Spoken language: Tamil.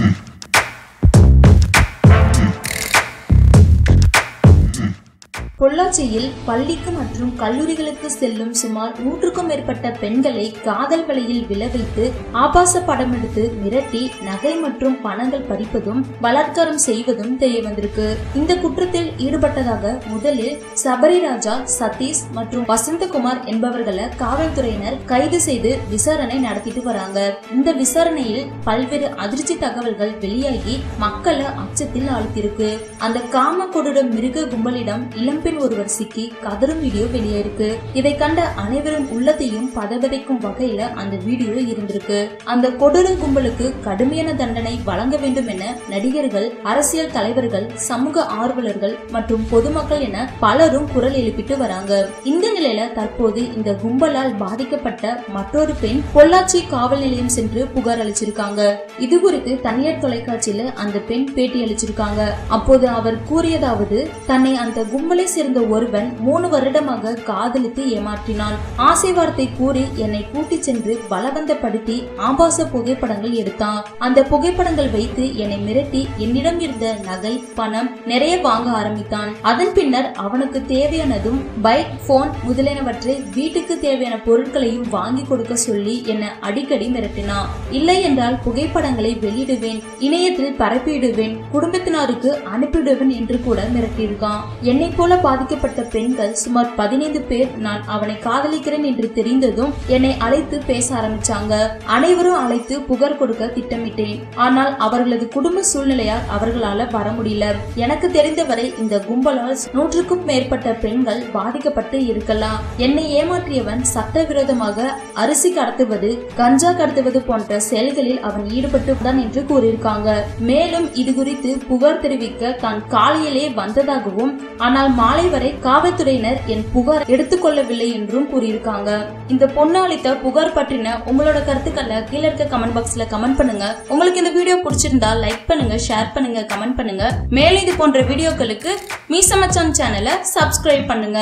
Listen. பொள்ளாச்சியில் பள்ளிக்கு மற்றும் கல்லூரிகளுக்கு செல்லும் சுமார் நூற்றுக்கும் மேற்பட்ட பெண்களை காதல் வலையில் விளைவித்து ஆபாச படம் எடுத்து மிரட்டி நகை மற்றும் பணங்கள் பறிப்பதும் பலாத்காரம் செய்வதும் தெரிய வந்திருக்கு இந்த குற்றத்தில் ஈடுபட்டதாக முதலில் சபரிராஜா சதீஷ் மற்றும் வசந்தகுமார் என்பவர்களை காவல்துறையினர் கைது செய்து விசாரணை நடத்திட்டு வராங்க. இந்த விசாரணையில் பல்வேறு அதிர்ச்சி தகவல்கள் வெளியாகி மக்களை அச்சத்தில் ஆழ்த்திருக்கு அந்த காம கொடூர மிருக கும்பலிடம் இளம்பெண் ஒருவர் சிக்கி கதறும் வீடியோ வெளியாயிருக்கு. இதை கண்ட அனைவரும் உள்ளத்தையும் பதபதைக்கும் வகையில அந்த வீடியோ இருந்திருக்கு. அந்த கொடூர கும்பலுக்கு கடுமையான தண்டனை வழங்க வேண்டும் என நடிகர்கள் அரசியல் தலைவர்கள் சமூக ஆர்வலர்கள் மற்றும் பொதுமக்கள் என பலரும் குரல் எழுப்பிட்டு வராங்க. இந்த நிலையில தற்போது இந்த கும்பலால் பாதிக்கப்பட்ட மற்றொரு பெண் பொள்ளாச்சி காவல் நிலையம் சென்று புகார் அளிச்சிருக்காங்க. இது குறித்து தனியார் தொலைக்காட்சியில அந்த பெண் பேட்டி அளிச்சிருக்காங்க. அப்போது அவர் கூறியதாவது தன்னை அந்த கும்பலை சேர்ந்த ஒருவன் மூணு வருடமாக காதலித்து ஏமாற்றினான். ஆசை வார்த்தை கூறி என்னை கூட்டி சென்று பலவந்தப்படுத்தி ஆபாச புகைப்படங்கள் எடுத்தான். அந்த புகைப்படங்கள் வைத்து என்னை மிரட்டி என்னிடம் இருந்த நகை பணம் நிறைய வாங்க ஆரம்பித்தான். அதன் பின்னர் அவனுக்கு தேவையானதும் பைக் போன் முதலியனவற்றை வீட்டுக்கு தேவையான பொருட்களையும் வாங்கி கொடுக்க சொல்லி என்னை அடிக்கடி மிரட்டினான் இல்லை என்றால் புகைப்படங்களை வெளியிடுவேன் இணையத்தில் பரப்பிடுவேன் குடும்பத்தினருக்கு அனுப்பிடுவேன் என்று கூட மிரட்டியிருக்கான். என்னை போல பாதிக்கப்பட்ட பெண்கள் சுமார் பதினைந்து பேர் நான் அவனை காதலிக்கிறேன் என்று தெரிந்ததும் என்னை அழைத்து பேச ஆரம்பிச்சாங்க. அனைவரும் அழைத்து புகார் கொடுக்க திட்டமிட்டேன். ஆனால் அவர்களது குடும்ப சூழ்நிலையால் அவர்களால வர முடியல. எனக்கு தெரிந்தவரை இந்த கும்பலால் நூற்றுக்கும் மேற்பட்ட பெண்கள் பாதிக்கப்பட்டு இருக்கலாம். என்னை ஏமாற்றியவன் சட்டவிரோதமாக அரிசி கடத்துவது கஞ்சா கடத்துவது போன்ற செயல்களில் அவன் ஈடுபட்டு தான் என்று கூறியிருக்காங்க. மேலும் இது குறித்து புகார் தெரிவிக்க தான் காலையிலே வந்ததாகவும் ஆனால் மாலை வரை காவல்துறையினர் என் புகார் எடுத்துக்கொள்ளவில்லை என்றும் கூறியிருக்காங்க. இந்த பொண்ணு அளித்த புகார் பற்றின உங்களோட கருத்துக்களை கீழே இருக்க கமெண்ட் பாக்ஸ்ல கமெண்ட் பண்ணுங்க. உங்களுக்கு இந்த வீடியோ பிடிச்சிருந்தா லைக் பண்ணுங்க ஷேர் பண்ணுங்க கமெண்ட் பண்ணுங்க. மேலும் இது போன்ற வீடியோக்களுக்கு மீசமச்சான் சேனலை சப்ஸ்கிரைப் பண்ணுங்க.